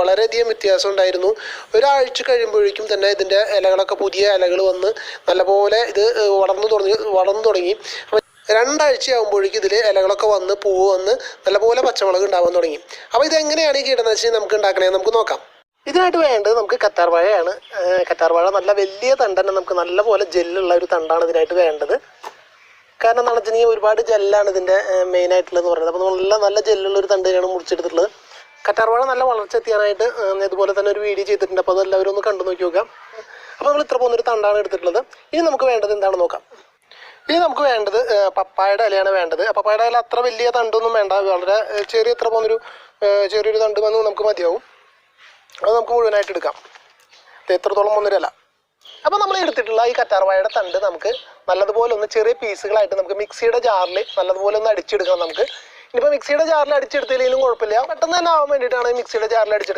വളരെയധികം വ്യത്യാസം ഉണ്ടായിരുന്നു. ഒരാഴ്ച കഴിയുമ്പോഴേക്കും തന്നെ ഇതിന്റെ ഇലകളൊക്കെ പുതിയ ഇലകൾ വന്ന് നല്ലപോലെ ഇത് വളർന്നു തുടങ്ങി വളർന്നു തുടങ്ങി. രണ്ടാഴ്ചയാകുമ്പോഴേക്കും ഇതിൽ ഇലകളൊക്കെ വന്ന് പൂവ് വന്ന് നല്ലപോലെ പച്ചമുളക് ഉണ്ടാവാൻ തുടങ്ങി. അപ്പോൾ ഇതെങ്ങനെയാണ് ഈ കീടനാശിനി നമുക്ക് ഉണ്ടാക്കണേ നമുക്ക് നോക്കാം. ഇതിനായിട്ട് വേണ്ടത് നമുക്ക് കറ്റാർ വാഴയാണ്. കറ്റാർ വാഴ നല്ല വലിയ തണ്ട് തന്നെ നമുക്ക് നല്ലപോലെ ജെല്ലുള്ള ഒരു തണ്ടാണ് ഇതിനായിട്ട് വേണ്ടത്. കാരണം എന്താണെന്ന് വെച്ചിട്ടുണ്ടെങ്കിൽ ഒരുപാട് ജെല്ലാണ് ഇതിന്റെ മെയിൻ ആയിട്ടുള്ളതെന്ന് പറയുന്നത്. അപ്പോൾ നല്ല നല്ല ജെല്ലുള്ള ഒരു തണ്ട് മുറിച്ചെടുത്തിട്ടുള്ളത്. കറ്റാർവാഴ നല്ല വളർച്ച എത്തിയാനായിട്ട് ഇതുപോലെ തന്നെ ഒരു വീഡിയോ ചെയ്തിട്ടുണ്ട്. അപ്പോൾ അതെല്ലാവരും ഒന്ന് കണ്ടു നോക്കി നോക്കാം. അപ്പോൾ നമ്മൾ ഇത്ര പോകുന്നൊരു തണ്ടാണ് എടുത്തിട്ടുള്ളത്. ഇനി നമുക്ക് വേണ്ടത് എന്താണെന്ന് നോക്കാം. ഇനി നമുക്ക് വേണ്ടത് പപ്പായുടെ ഇലയാണ് വേണ്ടത്. പപ്പായുടെ ഇല അത്ര വലിയ തണ്ടൊന്നും വേണ്ട. വളരെ ചെറിയ ഇത്ര പോകുന്നൊരു ചെറിയൊരു തണ്ട് വന്ന് നമുക്ക് മതിയാവും. അത് നമുക്ക് മുഴുവനായിട്ട് എടുക്കാം. എത്രത്തോളം പോകുന്നൊരു ഇല. അപ്പോൾ നമ്മൾ എടുത്തിട്ടുള്ള ഈ കറ്റാർവാഴയുടെ തണ്ട് നമുക്ക് നല്ലതുപോലെ ഒന്ന് ചെറിയ പീസുകളായിട്ട് നമുക്ക് മിക്സിയുടെ ജാറിൽ നല്ലതുപോലെ ഒന്ന് അടിച്ചെടുക്കണം നമുക്ക്. ഇനിയിപ്പോൾ മിക്സിയുടെ ജാറിൽ അടിച്ചെടുത്തില്ലെങ്കിലും കുഴപ്പമില്ല. പെട്ടെന്ന് തന്നെ ആവാൻ വേണ്ടിയിട്ടാണ് മിക്സിയുടെ ജാറിൽ അടിച്ചെടുക്കുന്നത്